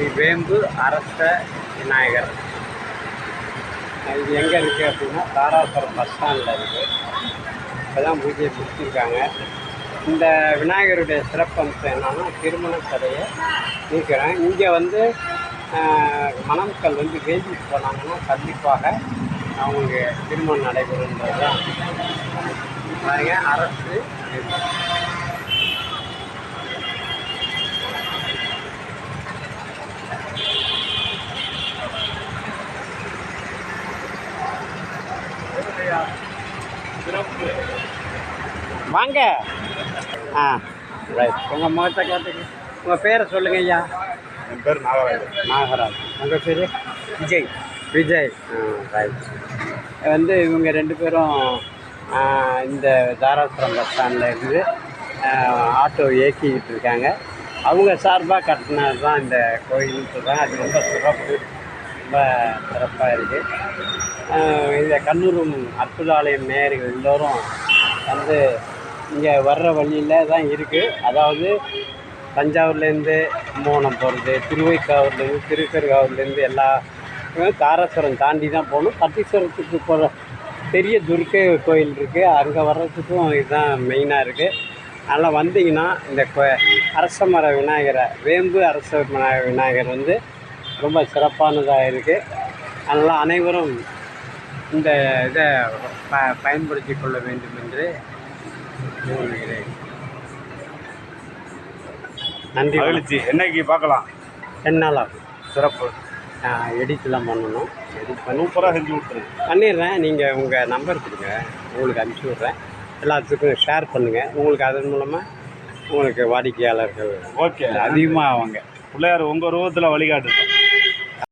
ஸ்ரீ வேம்பு அரச விநாயகர். இது எங்கே இருக்குது அப்படின்னா தாராசுரம் பஸ் ஸ்டாண்டில் இருக்குது இப்போ தான் பூஜையை பிடிச்சிருக்காங்க இந்த விநாயகருடைய சிறப்பம்சம் என்னென்னா திருமண கதையை நீக்கிறேன் இங்கே வந்து மணமக்கள் வந்து வேண்டிட்டு போனாங்கன்னா கண்டிப்பாக அவங்க திருமணம் நடைபெறுன்றது தான் அரசு வாங்க. ஆ ரைட் உங்கள் முகத்தை காட்டுங்க. உங்கள் பேரை சொல்லுங்க ஐயா. என் பேர் நாகராஜன். நாகராஜ். உங்கள் பேர்? விஜய். விஜய். ஆ ரைட் வந்து இவங்க ரெண்டு பேரும் இந்த தாராசுரம் பஸ் ஸ்டாண்டில் இருந்து ஆட்டோ இயக்கிக்கிட்டு இருக்காங்க. அவங்க சார்பாக கட்டினது தான் இந்த கோயில்னு சொல்கிறாங்க அது ரொம்ப சிறப்பு. ரொம்ப சிறப்பாக இருக்குது இந்த கண்ணூரும் அற்புதாலயம் நேயர்கள் எல்லோரும் வந்து இங்கே வர்ற வழியில் தான் இருக்குது அதாவது தஞ்சாவூர்லேருந்து கும்போணம் போகிறது திருவைக்காவூர்லேருந்து திருக்கருகாவூர்லேருந்து எல்லா தாராசுரம் தாண்டி தான் போகணும். பட்டீஸ்வரத்துக்கு போகிற பெரிய துர்க்கை கோயில் இருக்குது அங்கே வர்றதுக்கும் இதுதான் மெயினாக இருக்குது அதனால் வந்தீங்கன்னா இந்த கோ அரச மர விநாயகரை வேம்பு அரச மர விநாயகர் வந்து ரொம்ப சிறப்பானதாக இருக்குது அதனால் அனைவரும் இந்த இதை ப பயன்படுத்தி கொள்ள வேண்டும் என்று கூறுகிறேன் நன்றி. மகிழ்ச்சி. என்னைக்கு பார்க்கலாம்? ஆகும். சிறப்பு. எடிட்லாம் பண்ணணும். எடிட் பண்ணி சூப்பராக செஞ்சு விட்டுரு பண்ணிடுறேன். நீங்கள் உங்கள் நம்பர் கொடுங்க. உங்களுக்கு அனுப்பிச்சி விட்றேன். எல்லாத்துக்கும் ஷேர் பண்ணுங்கள் உங்களுக்கு அதன் மூலமாக உங்களுக்கு வாடிக்கையாளர்கள் ஓகே அதிகமாக ஆவாங்க பிள்ளையார் உங்கள் ரூபத்தில் வழிகாட்டுது.